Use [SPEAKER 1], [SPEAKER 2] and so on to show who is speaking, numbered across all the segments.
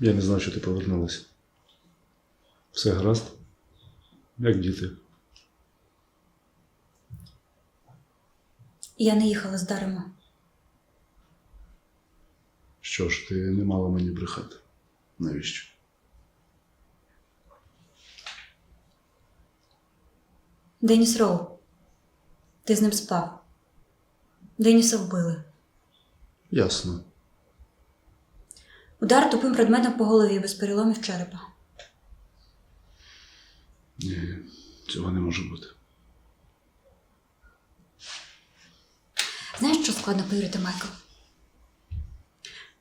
[SPEAKER 1] Я не знав, що ти повернулася. Все гаразд? Як діти?
[SPEAKER 2] Я не їхала з Дарема.
[SPEAKER 1] Що ж, ти не мала мені брехати. Навіщо?
[SPEAKER 2] Деніс Роу. Ти з ним спав. Деніса вбили.
[SPEAKER 1] Ясно.
[SPEAKER 2] Удар тупим предметом по голові без переломів черепа.
[SPEAKER 1] Ні, цього не може бути.
[SPEAKER 2] Знаєш, що складно повірити, Майкл?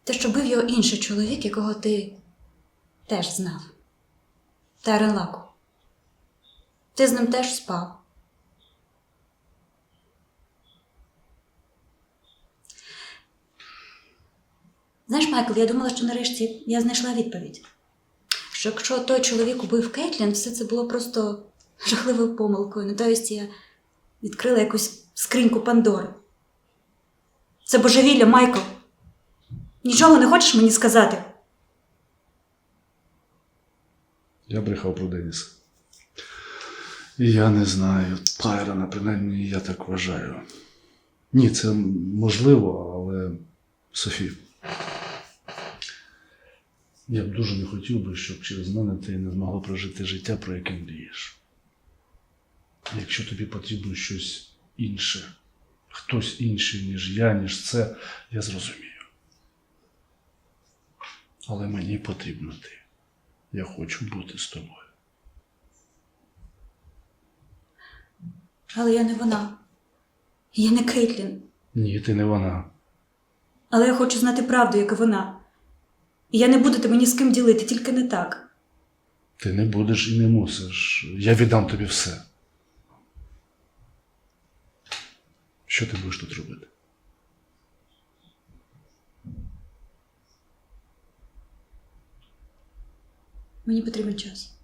[SPEAKER 2] Те, що бив його інший чоловік, якого ти теж знав. Тарен Лаку. Ти з ним теж спав. Знаєш, Майкл, я думала, що нарешті я знайшла відповідь. Що якщо той чоловік убив Кейтлін, все це було просто жахливою помилкою. Ну, тобто я відкрила якусь скриньку Пандори. Це божевілля, Майкл. Нічого не хочеш мені сказати?
[SPEAKER 1] Я брехав про Деніса. Я не знаю. Тайрона, принаймні, я так вважаю. Ні, це можливо, але Софі. Я б дуже не хотів би, щоб через мене ти не змогла прожити життя, про яке мрієш. Якщо тобі потрібно щось інше, хтось інший, ніж я, ніж це, я зрозумію. Але мені потрібно ти. Я хочу бути з тобою.
[SPEAKER 2] Але я не вона. Я не Кейтлін.
[SPEAKER 1] Ні, ти не вона.
[SPEAKER 2] Але я хочу знати правду, як і вона. І я не буду тебе ні з ким ділити, тільки не так.
[SPEAKER 1] Ти не будеш і не мусиш. Я віддам тобі все. Що ти будеш тут робити?
[SPEAKER 2] Мені потрібен час.